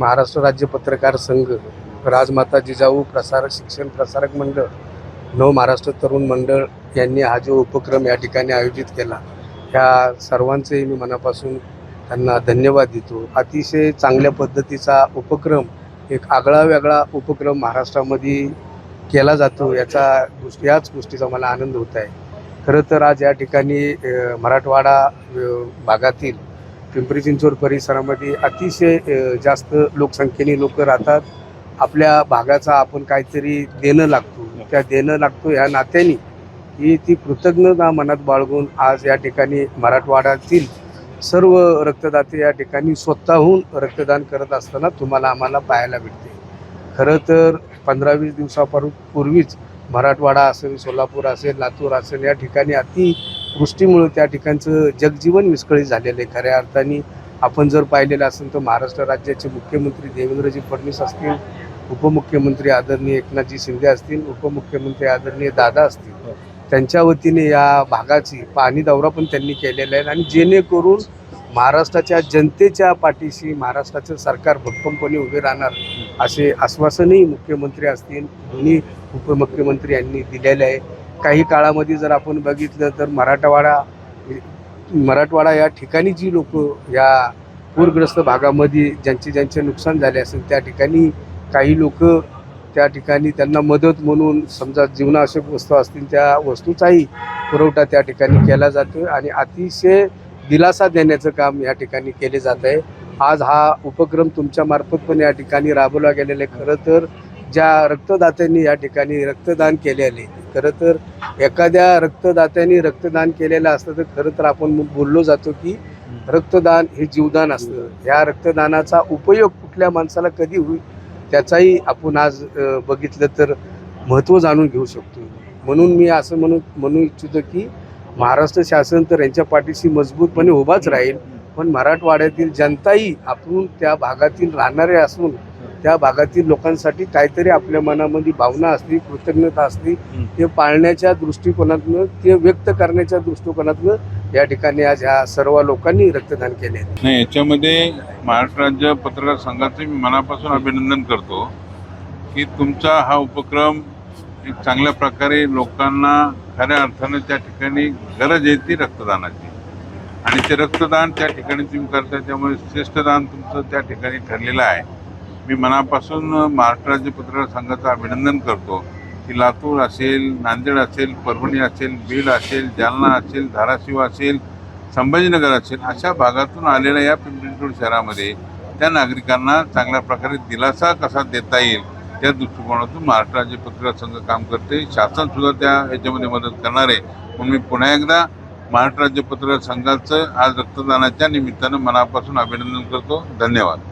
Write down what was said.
महाराष्ट्र राज्य पत्रकार संघ राजमाता जिजाऊ प्रसारक शिक्षण प्रसारक मंडळ नव महाराष्ट्र तरुण मंडळ यांनी हा जो उपक्रम या ठिकाणी आयोजित केला. ह्या सर्वांचेही मी मनापासून त्यांना धन्यवाद देतो. अतिशय चांगल्या पद्धतीचा उपक्रम एक आगळा वेगळा उपक्रम महाराष्ट्रामध्ये केला जातो याचा गोष्टी याच गोष्टीचा मला आनंद होत आहे. खरं तर आज या ठिकाणी मराठवाडा भागातील पिंपरी चिंचवड परिसरामध्ये अतिशय जास्त लोकसंख्येने लोक राहतात. आपल्या भागाचा आपण काहीतरी देणं लागतो. त्या देणं लागतो ह्या नात्याने ही ती कृतज्ञता मनात बाळगून आज या ठिकाणी मराठवाड्यातील सर्व रक्तदाते या ठिकाणी स्वतःहून रक्तदान करत असताना तुम्हाला आम्हाला पाहायला भेटते. खरं तर पंधरा वीस दिवसापूर्वीच पूर्वीच मराठवाडा असेल सोलापूर असेल लातूर असेल या ठिकाणी अति अतिवृष्टीमुळे त्या ठिकाणचं जगजीवन विस्कळीत झालेलं आहे. खऱ्या अर्थाने आपण जर पाहिलेलं असेल तर महाराष्ट्र राज्याचे मुख्यमंत्री देवेंद्रजी फडणवीस असतील उपमुख्यमंत्री आदरणीय एकनाथजी शिंदे असतील उपमुख्यमंत्री आदरणीय दादा असतील. त्यांच्या वतीने या भागाची पाहणी दौरा पण त्यांनी केलेला आहे आणि जेणेकरून महाराष्ट्राच्या जनतेच्या पाठीशी महाराष्ट्राचं सरकार भक्कमपणे उभे राहणार असे आश्वासनही मुख्यमंत्री असतील दोन्ही उपमुख्यमंत्री यांनी दिलेले आहे. काही काळामध्ये जर आपण बघितलं तर मराठवाडा मराठवाडा या ठिकाणी जी लोक या पूरग्रस्त भागामध्ये ज्यांचे ज्यांचे नुकसान झाले असेल त्या ठिकाणी काही लोक त्या ठिकाणी त्यांना मदत म्हणून समजा जीवनावश्यक वस्तू असतील त्या वस्तूचाही पुरवठा त्या ठिकाणी केला जातो आणि अतिशय दिलासा देण्याचं काम या ठिकाणी केले जात आहे. आज हा उपक्रम तुमच्यामार्फत पण या ठिकाणी राबवला गेलेला आहे. खरं तर ज्या रक्तदात्यांनी या ठिकाणी रक्तदान केलेले खरं तर एखाद्या रक्तदात्यांनी रक्तदान केलेलं असतं तर खरं तर आपण बोललो जातो की रक्तदान हे जीवदान असतं. ह्या रक्तदानाचा उपयोग कुठल्या माणसाला कधी होईल त्याचाही आपण आज बघितलं तर महत्त्व जाणून घेऊ शकतो. म्हणून मी असं म्हणू म्हणू इच्छितो की महाराष्ट्र शासन तर यांच्या पाठीशी मजबूतपणे उभाच राहील पण मराठवाड्यातील जनताही आपण त्या भागातील राहणारे असून त्या भागातील लोकांसाठी काहीतरी आपल्या मनामध्ये भावना असली कृतज्ञता असली ते पाळण्याच्या दृष्टिकोनातनं ते व्यक्त करण्याच्या दृष्टिकोनातनं या ठिकाणी आज ह्या सर्व लोकांनी रक्तदान केले. आहे. नाही याच्यामध्ये महाराष्ट्र राज्य पत्रकार संघाचे मी मनापासून अभिनंदन करतो की तुमचा हा उपक्रम एक चांगल्या प्रकारे लोकांना खऱ्या अर्थानं त्या ठिकाणी गरज आहे ती रक्तदानाची. आणि ते रक्तदान त्या ठिकाणी तुम्ही करता त्यामुळे श्रेष्ठदान तुमचं त्या ठिकाणी ठरलेलं आहे. मी मनापासून महाराष्ट्र राज्य पत्रकार संघाचं अभिनंदन करतो. की लातूर असेल नांदेड असेल परभणी असेल बीड असेल जालना असेल धाराशिव असेल संभाजीनगर असेल अशा भागातून आलेल्या या पिंपरी चिंचवड शहरामध्ये त्या नागरिकांना चांगल्या प्रकारे दिलासा कसा देता येईल त्या दृष्टिकोनातून महाराष्ट्र राज्य पत्रकार संघ काम करते. शासनसुद्धा त्या ह्याच्यामध्ये मदत करणार आहे. म्हणून मी पुन्हा एकदा महाराष्ट्र राज्य पत्रकार संघाचं आज रक्तदानाच्या निमित्तानं मनापासून अभिनंदन करतो. धन्यवाद.